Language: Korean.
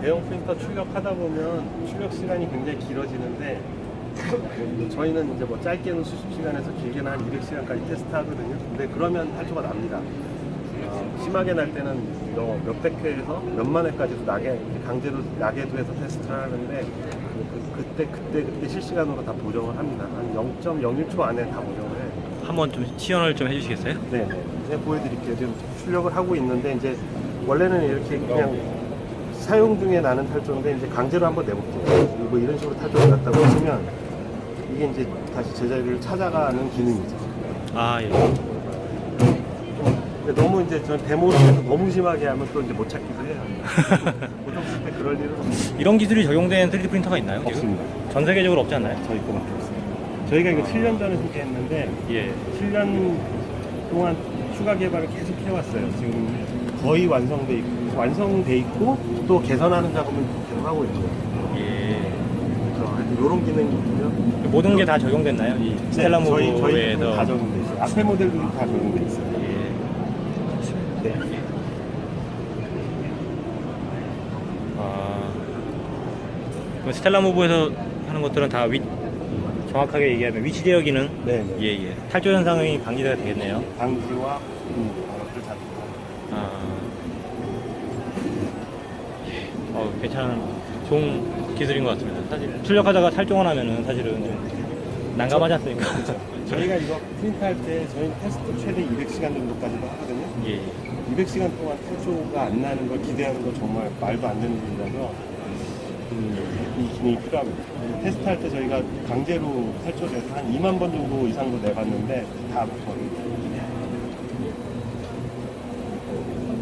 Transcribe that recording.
대형 프린터 출력하다 보면 출력 시간이 굉장히 길어지는데 뭐 저희는 이제 뭐 짧게는 수십 시간에서 길게는 한 200시간까지 테스트 하거든요. 근데 그러면 탈조가 납니다. 어, 심하게 날 때는 뭐 몇백 회에서 몇만 회까지도 나게 강제로 나게도 해서 테스트를 하는데 그, 그때 그때 그때 실시간으로 다 보정을 합니다. 한 0.01초 안에 다 보정을 해요. 한번 좀 시연을 좀 해주시겠어요? 네, 네. 보여드릴게요. 지금 출력을 하고 있는데 이제 원래는 이렇게 그냥 사용 중에 나는 탈조인데 이제 강제로 한번 내볼게요. 뭐 이런 식으로 탈조를 났다고 하시면 이게 이제 다시 제자리를 찾아가는 기능이죠. 아 예. 근데 너무 이제 전 데모를 해서 너무 심하게 하면 또 이제 못 찾기도 해요. 보통 쓸때 그럴 일은 없- 이런 기술이 적용된 3D 프린터가 있나요? 지금? 없습니다. 전 세계적으로 없지 않나요? 저희 거밖에 없어요. 저희가 이거 7년 전에 소개했는데 예. 7년 동안 추가 개발을 계속 해왔어요. 지금 거의 완성돼 있고, 완성돼 있고 또 개선하는 작업을 계속 하고 있고요. 예. 그래서 하여튼 이런 기능이 있고요. 모든 게 다 적용됐나요? 이 스텔라 네, 저희 저희 모브에서 다 적용돼 있어요. 앞에 모델들이 다 적용돼 있어요. 예. 네. 아. 그 스텔라 모브에서 하는 것들은 다 위, 정확하게 얘기하면 위치 제어 기능. 네. 네. 예, 예. 탈조 현상이 방지가 되겠네요. 방지와 음, 것들 다. 아. 어, 괜찮은 좋은 기술인 것 같습니다. 사실 출력하다가 탈종을 하면은 사실은 좀 난감하지 않습니까? 저희가 이거 프린트 할때 저희 테스트 최대 200시간 정도까지도 하거든요. 예. 200시간 동안 탈조가 안 나는 걸 기대하는 건 정말 말도 안 되는 일이라서 음, 이 기능이 필요합니다. 테스트 할 때 저희가 강제로 탈조돼서 한 2만 번 정도 이상도 내봤는데 다 못.